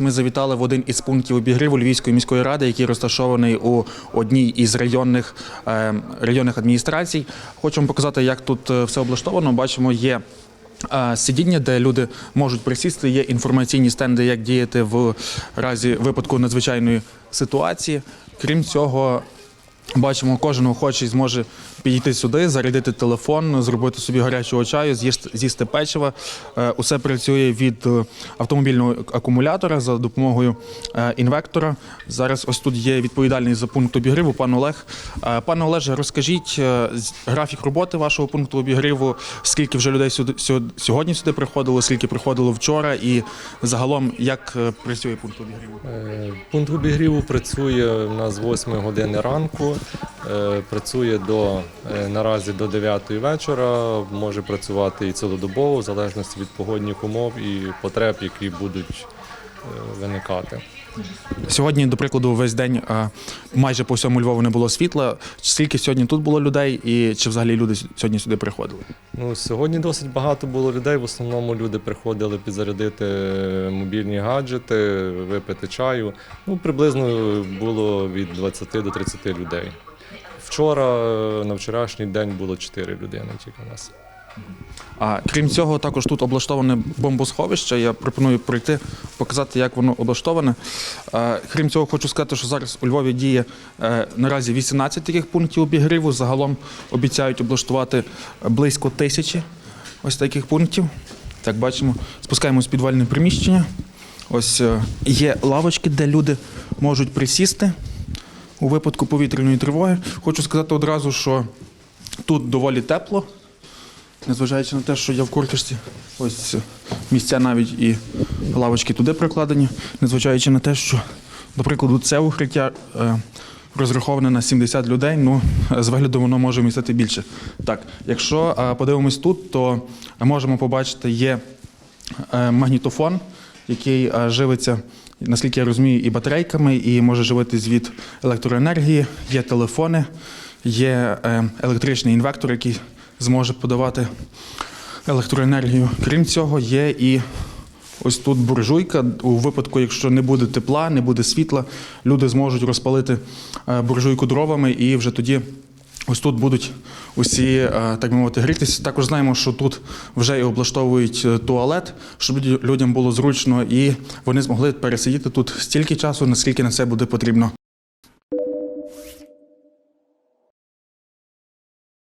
Ми завітали в один із пунктів обігріву Львівської міської ради, який розташований у одній із районних, е, районних адміністрацій. Вам показати, як тут е, все облаштовано. Бачимо, є е, сидіння, де люди можуть присісти. Є інформаційні стенди, як діяти в разі випадку надзвичайної ситуації. Крім цього, Бачимо, кожен охочий зможе підійти сюди, зарядити телефон, зробити собі гарячого чаю, з'їсти, печива. Е, Усе працює від е, автомобільного акумулятора за допомогою е, інвектора. Зараз ось тут є відповідальний за пункт обігріву, пан Олег. Пане Олеже, розкажіть графік роботи вашого пункту обігріву, скільки вже людей сюди сьо- сьогодні сюди приходило, скільки приходило вчора, і загалом як працює пункт обігріву? Пункт обігріву працює у нас з 8 години ранку, працює до е, наразі до 9 вечора, може працювати і цілодобово, в залежності від погодних умов і потреб, які будуть е, виникати. Сьогодні, до прикладу, весь день е, майже по всьому Львову не було світла. Скільки сьогодні тут було людей, і чи взагалі люди сьогодні сюди приходили? Ну, сьогодні досить багато було людей. В основному люди приходили підзарядити мобільні гаджети, випити чаю. Ну, приблизно було від 20 до 30 людей. Вчора, е, на вчорашній день було 4 людини тільки у нас. А крім цього, також тут облаштоване бомбосховище. Я пропоную пройти, показати, як воно облаштоване. Е, Крім цього, хочу сказати, що зараз у Львові діє е, наразі 18 таких пунктів обігріву. Загалом обіцяють облаштувати близько тисячі ось таких пунктів. Так, бачимо, спускаємось в підвальне приміщення. Ось е, є лавочки, де люди можуть присісти у випадку повітряної тривоги. Хочу сказати одразу, що тут доволі тепло. Незважаючи на те, що я в курточці, ось місця навіть і лавочки туди прикладені, незважаючи на те, що, до прикладу, це укриття е, розраховане на 70 людей, ну з вигляду воно може містити більше. Так, якщо е, подивимось тут, то можемо побачити, є е, магнітофон, який живиться, наскільки я розумію, і батарейками, і може живитись від електроенергії, є телефони, є електричний інвектор, який зможе подавати електроенергію. Крім цього, є і ось тут буржуйка. У випадку, якщо не буде тепла, не буде світла, люди зможуть розпалити е, буржуйку дровами і вже тоді. Ось тут будуть усі, е, так би мовити, грітися. Також знаємо, що тут вже і облаштовують е, туалет, щоб людям було зручно, і вони змогли пересидіти тут стільки часу, наскільки на це буде потрібно